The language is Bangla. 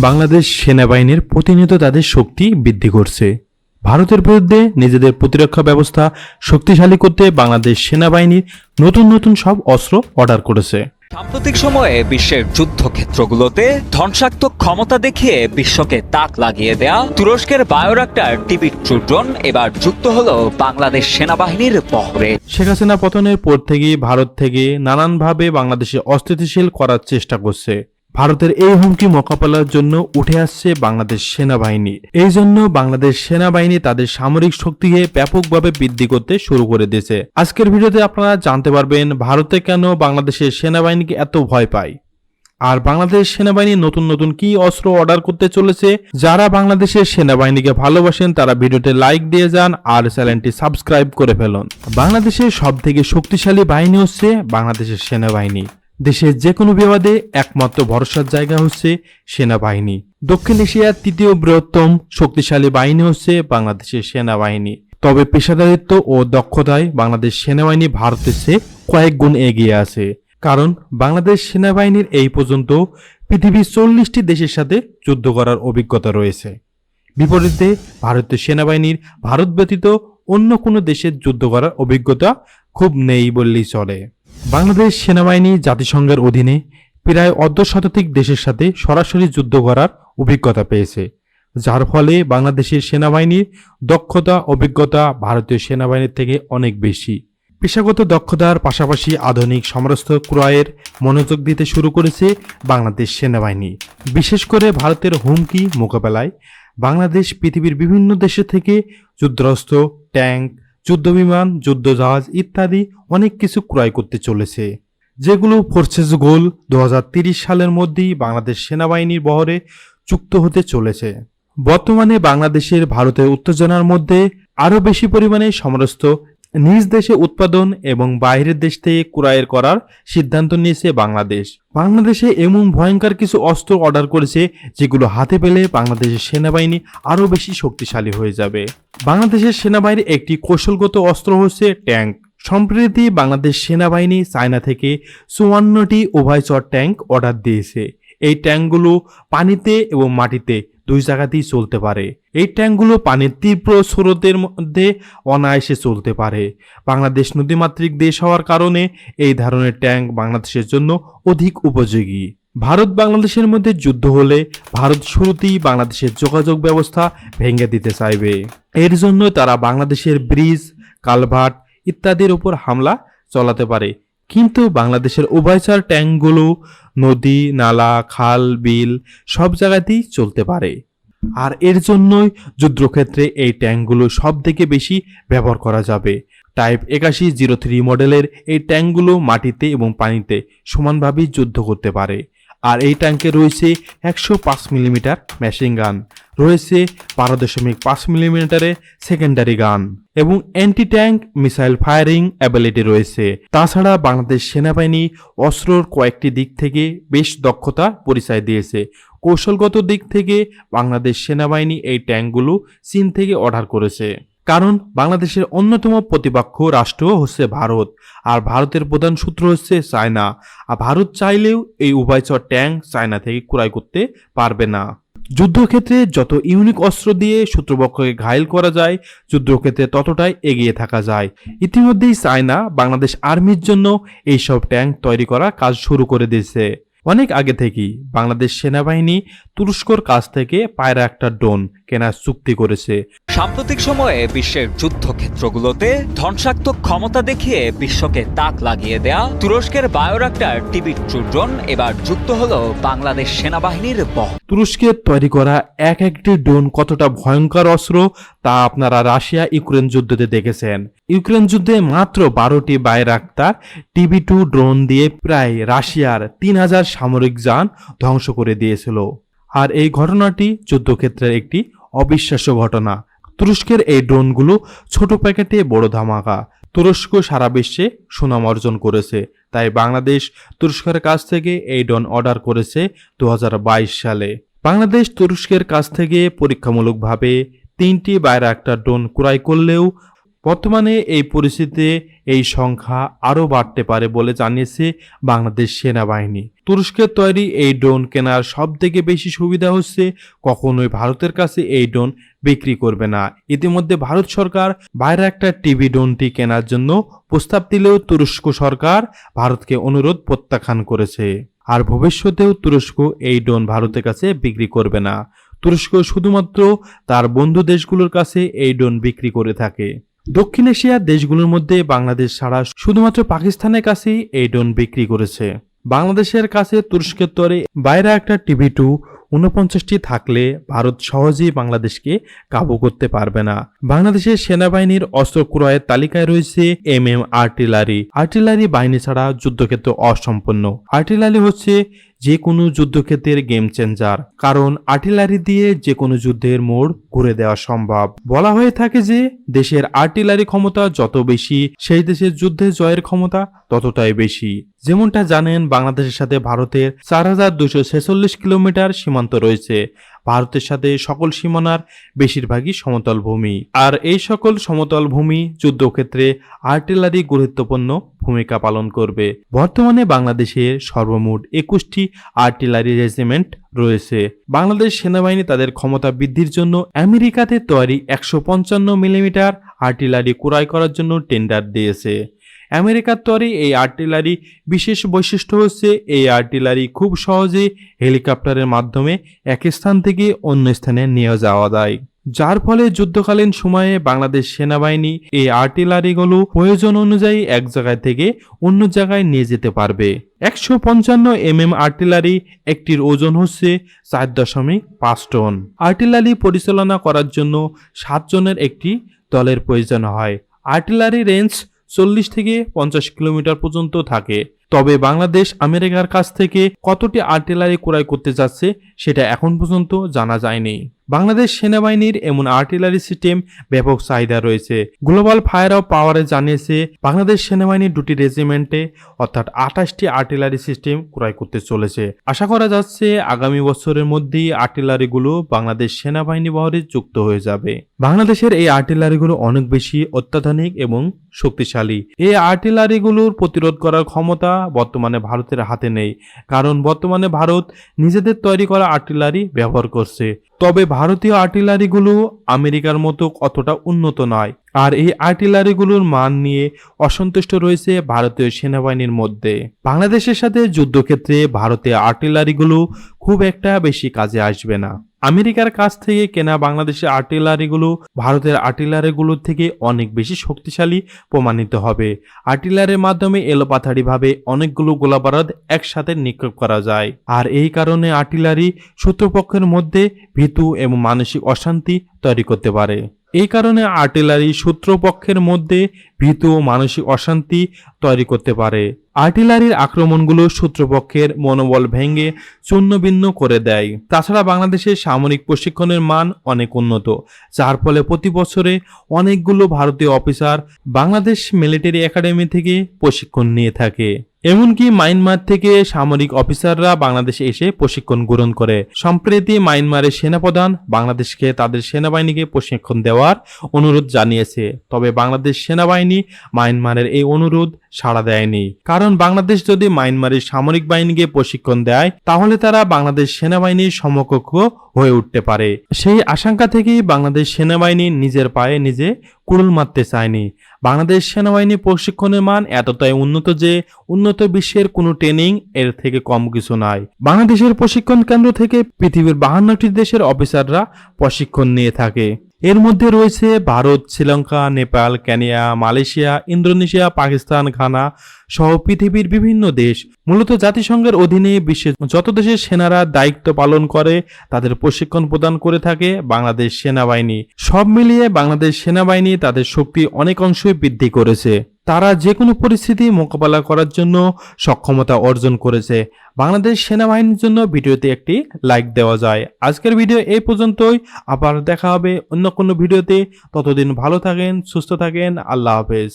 বাংলাদেশ সেনাবাহিনীর প্রতিনিয়ত তাদের শক্তি বৃদ্ধি করছে। ভারতের বিরুদ্ধে নিজেদের প্রতিরক্ষা ব্যবস্থা শক্তিশালী করতে বাংলাদেশ সেনাবাহিনীর নতুন নতুন সব অস্ত্র অর্ডার করেছে। সাম্প্রতিক সময়ে বিশ্বের যুদ্ধক্ষেত্রগুলোতে ধ্বংসাত্মক ক্ষমতা দেখিয়ে বিশ্বকে তাক লাগিয়ে দেয়া তুরস্কের বায়োরাক্টার টিভি ট্রুড্রন এবার যুক্ত হলো বাংলাদেশ সেনাবাহিনীর বহরে। শেখ হাসিনা পতনের পর থেকেই ভারত থেকে নানানভাবে বাংলাদেশে অস্থিতিশীল করার চেষ্টা করছে। ভারতের এই হুমকি মোকাবেলার জন্য উঠে আসছে বাংলাদেশ সেনাবাহিনী। এই জন্য বাংলাদেশ সেনাবাহিনী তাদের সামরিক শক্তিকে ব্যাপকভাবে বৃদ্ধি করতে শুরু করে দিয়েছে। আজকের ভিডিওতে আপনারা জানতে পারবেন ভারতে কেন বাংলাদেশের সেনাবাহিনীকে এত ভয় পায়। আর বাংলাদেশ সেনাবাহিনী নতুন নতুন কি অস্ত্র অর্ডার করতে চলেছে, যারা বাংলাদেশের সেনাবাহিনীকে ভালোবাসেন তারা ভিডিওতে লাইক দিয়ে যান আর চ্যানেলটি সাবস্ক্রাইব করে ফেলুন। বাংলাদেশের সব থেকে শক্তিশালী বাহিনী হচ্ছে বাংলাদেশের সেনাবাহিনী। দেশের যে কোনো বিবাদে একমাত্র ভরসার জায়গা হচ্ছে সেনাবাহিনী। দক্ষিণ এশিয়ার তৃতীয় বৃহত্তম শক্তিশালী বাহিনী হচ্ছে বাংলাদেশের সেনাবাহিনী। তবে পেশাদারিত্ব ও দক্ষতায় বাংলাদেশ সেনাবাহিনী ভারতের চেয়ে কয়েক গুণ এগিয়ে আছে। কারণ বাংলাদেশ সেনাবাহিনীর এই পর্যন্ত পৃথিবীর চল্লিশটি দেশের সাথে যুদ্ধ করার অভিজ্ঞতা রয়েছে। বিপরীতে ভারতীয় সেনাবাহিনীর ভারত ব্যতীত অন্য কোনো দেশের যুদ্ধ করার অভিজ্ঞতা খুব নেই বললেই চলে। বাংলাদেশ সেনাবাহিনী জাতিসংঘের অধীনে প্রায় অর্ধশতাধিক দেশের সাথে সরাসরি যুদ্ধ করার অভিজ্ঞতা পেয়েছে, যার ফলে বাংলাদেশের সেনাবাহিনীর দক্ষতা, অভিজ্ঞতা ভারতীয় সেনাবাহিনীর থেকে অনেক বেশি। পেশাগত দক্ষতার পাশাপাশি আধুনিক সমরাস্ত্র ক্রয়ের মনোযোগ দিতে শুরু করেছে বাংলাদেশ সেনাবাহিনী। বিশেষ করে ভারতের হুমকি মোকাবেলায় বাংলাদেশ পৃথিবীর বিভিন্ন দেশে থেকে যুদ্ধাস্ত্র ট্যাঙ্ক যুদ্ধবিমান, যুদ্ধজাহাজ ইত্যাদি অনেক কিছু ক্রয় করতে চলেছে। যেগুলো ফোর্সেস গোল দু সালের মধ্যেই বাংলাদেশ সেনাবাহিনীর বহরে যুক্ত হতে চলেছে। বর্তমানে বাংলাদেশের ভারতের উত্তেজনার মধ্যে আরও বেশি পরিমাণে সমরস্ত নিজ দেশে উৎপাদন এবং বাইরের দেশ থেকে ক্রয়ের করার সিদ্ধান্ত নিয়েছে বাংলাদেশ। বাংলাদেশে এমন ভয়ঙ্কর কিছু অস্ত্র অর্ডার করেছে যেগুলো হাতে পেলে বাংলাদেশের সেনাবাহিনী আরও বেশি শক্তিশালী হয়ে যাবে। বাংলাদেশের সেনাবাহিনীর একটি কৌশলগত অস্ত্র হচ্ছে ট্যাঙ্ক। সম্প্রতি বাংলাদেশ সেনাবাহিনী চায়না থেকে চুয়ান্নটি উভয়চর ট্যাঙ্ক অর্ডার দিয়েছে। এই ট্যাঙ্কগুলো পানিতে এবং মাটিতে দুই জায়গাতেই চলতে পারে। এই ট্যাঙ্কগুলো পানির তীব্র স্রোতের মধ্যে অনায়াসে চলতে পারে। বাংলাদেশ নদীমাতৃক দেশ হওয়ার কারণে এই ধরনের ট্যাঙ্ক বাংলাদেশের জন্য অধিক উপযোগী। ভারত বাংলাদেশের মধ্যে যুদ্ধ হলে ভারত শুরুতেই বাংলাদেশের যোগাযোগ ব্যবস্থা ভেঙে দিতে চাইবে। এর জন্য তারা বাংলাদেশের ব্রিজ, কালভার্ট ইত্যাদির উপর হামলা চালাতে পারে। কিন্তু বাংলাদেশের উভয়চার ট্যাঙ্কগুলো, নদী, নালা, খাল, বিল সব জায়গাতেই চলতে পারে। আর এর জন্যই যুদ্ধক্ষেত্রে এই ট্যাঙ্কগুলো সব থেকে বেশি ব্যবহার করা যাবে। টাইপ একাশি জিরো থ্রি মডেলের এই ট্যাঙ্কগুলো মাটিতে এবং পানিতে সমানভাবেই যুদ্ধ করতে পারে। আর এই ট্যাঙ্কে রয়েছে একশো পাঁচ মিলিমিটার মেশিন গান। রয়েছে বারো দশমিক পাঁচ মিলিমিটারের সেকেন্ডারি গান এবং anti tank missile firing ability রয়েছে। তাছাড়া বাংলাদেশ সেনাবাহিনী অস্ত্রর কয়েকটি দিক থেকে বেশ দক্ষতা পরিচয় দিয়েছে। কৌশলগত দিক থেকে বাংলাদেশ সেনাবাহিনী এই ট্যাঙ্কগুলো চীন থেকে অর্ডার করেছে। কারণ বাংলাদেশের অন্যতম প্রতিপক্ষ রাষ্ট্র হচ্ছে ভারত, আর ভারতের প্রধান সূত্র হচ্ছে চায়না। আর ভারত চাইলেও এই উভয়চর ট্যাঙ্ক চায়না থেকে ক্রয় করতে পারবে না। যুদ্ধক্ষেত্রে যত ইউনিক অস্ত্র দিয়ে শত্রুপক্ষকে ঘায়ল করা যায়, যুদ্ধক্ষেত্রে ততটাই এগিয়ে থাকা যায়। ইতিমধ্যেই চায়না বাংলাদেশ আর্মির জন্য এইসব ট্যাঙ্ক তৈরি করা কাজ শুরু করে দিয়েছে। অনেক আগে থেকেই বাংলাদেশ সেনাবাহিনী তুরস্কর কাছ থেকে পায়রা একটা ড্রোন কেনার চুক্তি করেছে। সাম্প্রতিক সময়ে বিশ্বের যুদ্ধক্ষেত্রগুলোতে ধ্বংসাত্মক ক্ষমতা দেখিয়ে বিশ্বকে তাক লাগিয়ে দেয়া তুরস্কের বায়োরাক্টার টিভি ট্রুড্রন এবার যুক্ত হলো বাংলাদেশ সেনাবাহিনীর বহ। তুরস্কের তৈরি করা এক একটি ড্রোন কতটা ভয়ঙ্কর অস্ত্র তা আপনারা রাশিয়া ইউক্রেন যুদ্ধতে দেখেছেন। ইউক্রেন যুদ্ধে মাত্র বারোটি বাইরাক্তার টিভি টু ড্রোন দিয়ে প্রায় রাশিয়ার তিন হাজার সামরিক যান ধ্বংস করে দিয়েছিল। আর এই ঘটনাটি যুদ্ধক্ষেত্রের একটি অবিশ্বাস্য ঘটনা। তুরস্কের এই ড্রোনগুলো ছোট প্যাকেটে বড় ধামাকা। তুরস্ক সারা বিশ্বে সুনাম অর্জন করেছে। তাই বাংলাদেশ তুরস্কের কাছ থেকে এই ড্রোন অর্ডার করেছে দু হাজার বাইশ সালে। বাংলাদেশ তুরস্কের কাছ থেকে পরীক্ষামূলকভাবে তিনটি বাইরে একটা ড্রোন ক্রয় করলেও বর্তমানে এই পরিস্থিতিতে এই সংখ্যা আরও বাড়তে পারে বলে জানিয়েছে বাংলাদেশ সেনাবাহিনী। তুরস্কের তৈরি এই ড্রোন কেনার সব থেকে বেশি সুবিধা হচ্ছে কখনোই ভারতের কাছে এই ড্রোন বিক্রি করবে না। ইতিমধ্যে ভারত সরকার বাইরে একটা টিভি ড্রোনটি কেনার জন্য প্রস্তাব দিলেও তুরস্ক সরকার ভারতকে অনুরোধ প্রত্যাখ্যান করেছে। আর ভবিষ্যতেও তুরস্ক এই ড্রোন ভারতের কাছে বিক্রি করবে না। তুরস্ক শুধুমাত্র তার বন্ধু দেশগুলোর কাছে এই ড্রোন বিক্রি করে থাকে। দক্ষিণ এশিয়ার দেশগুলোর মধ্যে বাংলাদেশ ছাড়া শুধুমাত্র পাকিস্তানের কাছেই এই ড্রোন বিক্রি করেছে। বাংলাদেশের কাছে তুরস্কের তরে বাইরে একটা টিভি টু উনপঞ্চাশটি থাকলে ভারত সহজেই বাংলাদেশকে কাবু করতে পারবে না। বাংলাদেশের সেনাবাহিনীর অস্ত্র ক্রয়ের তালিকায় রয়েছে এম এম আর্টিলারি। আর্টিলারি বাহিনী ছাড়া যুদ্ধক্ষেত্র অসম্পন্ন আর্টিলারি হচ্ছে যে কোনো যুদ্ধক্ষেত্রের গেম চেঞ্জার কারণ আর্টিলারি দিয়ে যে কোনো যুদ্ধের মোড় ঘুরে দেওয়া সম্ভব। বলা হয়ে থাকে যে, দেশের আর্টিলারি ক্ষমতা যত বেশি, সেই দেশের যুদ্ধে জয়ের ক্ষমতা ততটাই বেশি। যেমনটা জানেন, বাংলাদেশের সাথে ভারতের চার হাজার দুশো ছেচল্লিশ কিলোমিটার সীমান্ত রয়েছে। ভারতের সাথে সকল সীমানার বেশিরভাগই সমতল ভূমি। আর এই সকল সমতল ভূমি যুদ্ধক্ষেত্রে আর্টিলারি গুরুত্বপূর্ণ ভূমিকা পালন করবে। বর্তমানে বাংলাদেশের সর্বমোট একুশটি আর্টিলারি রেজিমেন্ট রয়েছে। বাংলাদেশ সেনাবাহিনী তাদের ক্ষমতা বৃদ্ধির জন্য আমেরিকাতে তৈরি একশো পঞ্চান্ন মিলিমিটার আর্টিলারি ক্রয় করার জন্য টেন্ডার দিয়েছে। আমেরিকার তরে এই আর্টিলারি বিশেষ বৈশিষ্ট্য হচ্ছে এই আর্টিলারি খুব সহজে হেলিকপ্টারের মাধ্যমে এক স্থান থেকে অন্য স্থানে নিয়ে যাওয়া যায়। যার ফলে যুদ্ধকালীন সময়ে বাংলাদেশ সেনাবাহিনী এই আর্টিলারিগুলো প্রয়োজন অনুযায়ী এক জায়গায় থেকে অন্য জায়গায় নিয়ে যেতে পারবে। একশো পঞ্চান্ন এম এম আর্টিলারি একটির ওজন হচ্ছে চার দশমিক পাঁচ টন। আর্টিলারি পরিচালনা করার জন্য সাতজনের একটি দলের প্রয়োজন হয়। আর্টিলারি রেঞ্জ চল্লিশ থেকে পঞ্চাশ কিলোমিটার পর্যন্ত থাকে। তবে বাংলাদেশ আমেরিকার কাছ থেকে কতটি আর্টিলারি ক্রয় করতে যাচ্ছে, সেটা এখন পর্যন্ত জানা যায়নি। বাংলাদেশ সেনাবাহিনীর এমন আর্টিলারি সিস্টেম ব্যাপক চাহিদা রয়েছে। গ্লোবাল ফায়ার অফ পাওয়ারে জানিয়েছে, বাংলাদেশ সেনাবাহিনীর দুটি রেজিমেন্টে অর্থাৎ আঠাশটি আর্টিলারি সিস্টেম ক্রয় করতে চলেছে। আশা করা যাচ্ছে আগামী বছরের মধ্যেই আর্টিলারিগুলো বাংলাদেশ সেনাবাহিনী বহরে যুক্ত হয়ে যাবে। বাংলাদেশের এই আর্টিলারিগুলো অনেক বেশি অত্যাধুনিক এবং শক্তিশালী। এই আর্টিলারিগুলোর প্রতিরোধ করার ক্ষমতা বর্তমানে ভারতের হাতে নেই, কারণ বর্তমানে ভারত নিজেদের তৈরি করা আর্টিলারি ব্যবহার করছে। তবে ভারতীয় আর্টিলারিগুলো আমেরিকার মতো অতটা উন্নত নয়। আর এই আর্টিলারিগুলোর মান নিয়ে অসন্তুষ্ট রয়েছে ভারতীয় সেনাবাহিনীর মধ্যে। বাংলাদেশের সাথে যুদ্ধক্ষেত্রে ভারতীয় আর্টিলারিগুলো খুব একটা বেশি কাজে আসবে না। আমেরিকার কাছ থেকে কেনা বাংলাদেশের আর্টিলারিগুলো ভারতের আর্টিলারিগুলোর থেকে অনেক বেশি শক্তিশালী প্রমাণিত হবে। আর্টিলারির মাধ্যমে এলোপাথারিভাবে অনেকগুলো গোলাবারদ একসাথে নিক্ষেপ করা যায়। আর এই কারণে আর্টিলারি শত্রুপক্ষের মধ্যে ভীতু এবং মানসিক অশান্তি তৈরি করতে পারে। এই কারণে আর্টিলারি শত্রুপক্ষের মধ্যে ভীতু ও মানসিক অশান্তি তৈরি করতে পারে। আর্টিলারির আক্রমণগুলো শত্রুপক্ষের মনোবল ভেঙে চূর্ণবিন্ন করে দেয়। তাছাড়া বাংলাদেশের সামরিক প্রশিক্ষণের মান অনেক উন্নত, যার ফলে প্রতি বছরে অনেকগুলো ভারতীয় অফিসার বাংলাদেশ মিলিটারি একাডেমি থেকে প্রশিক্ষণ নিয়ে থাকে। এমনকি মায়ানমার থেকে সামরিক অফিসাররা বাংলাদেশে এসে প্রশিক্ষণ গ্রহণ করে। সম্প্রতি মায়ানমারের সেনাপ্রধান বাংলাদেশকে তাদের সেনাবাহিনীকে প্রশিক্ষণ দেওয়ার অনুরোধ জানিয়েছে। তবে বাংলাদেশ সেনাবাহিনী মায়ানমারের এই অনুরোধ সাড়া দেয়নি। কারণ বাংলাদেশ যদি মায়ানমারের সামরিক বাহিনীকে প্রশিক্ষণ দেয়, তাহলে তারা বাংলাদেশ সেনাবাহিনীর সমকক্ষ হয়ে উঠতে পারে। সেই আশঙ্কা থেকেই বাংলাদেশ সেনাবাহিনী নিজের পায়ে নিজে কুড়ুল মারতে চায়নি। বাংলাদেশ সেনাবাহিনী প্রশিক্ষণের মান এতটাই উন্নত যে উন্নত বিশ্বের কোনো ট্রেনিং এর থেকে কম কিছু নয়। বাংলাদেশের প্রশিক্ষণ কেন্দ্র থেকে পৃথিবীর বাহান্নটি দেশের অফিসাররা প্রশিক্ষণ নিয়ে থাকে। এর মধ্যে রয়েছে Bharat, Sri Lanka, Nepal, Kenya, Malaysia, Indonesia, Pakistan, Ghana সহ পৃথিবীর বিভিন্ন দেশ। মূলত জাতিসংঘের অধীনে বিশ্বের যত দেশের সেনারা দায়িত্ব পালন করে, তাদের প্রশিক্ষণ প্রদান করে থাকে বাংলাদেশ সেনাবাহিনী। সব মিলিয়ে বাংলাদেশ সেনাবাহিনী তাদের শক্তি অনেক অংশই বৃদ্ধি করেছে। তারা যে কোনো পরিস্থিতি মোকাবেলা করার জন্য সক্ষমতা অর্জন করেছে। বাংলাদেশ সেনাবাহিনীর জন্য ভিডিওতে একটি লাইক দেওয়া যায়। আজকের ভিডিও এই পর্যন্তই। আবার দেখা হবে অন্য কোনো ভিডিওতে। ততদিন ভালো থাকেন, সুস্থ থাকেন। আল্লাহ হাফেজ।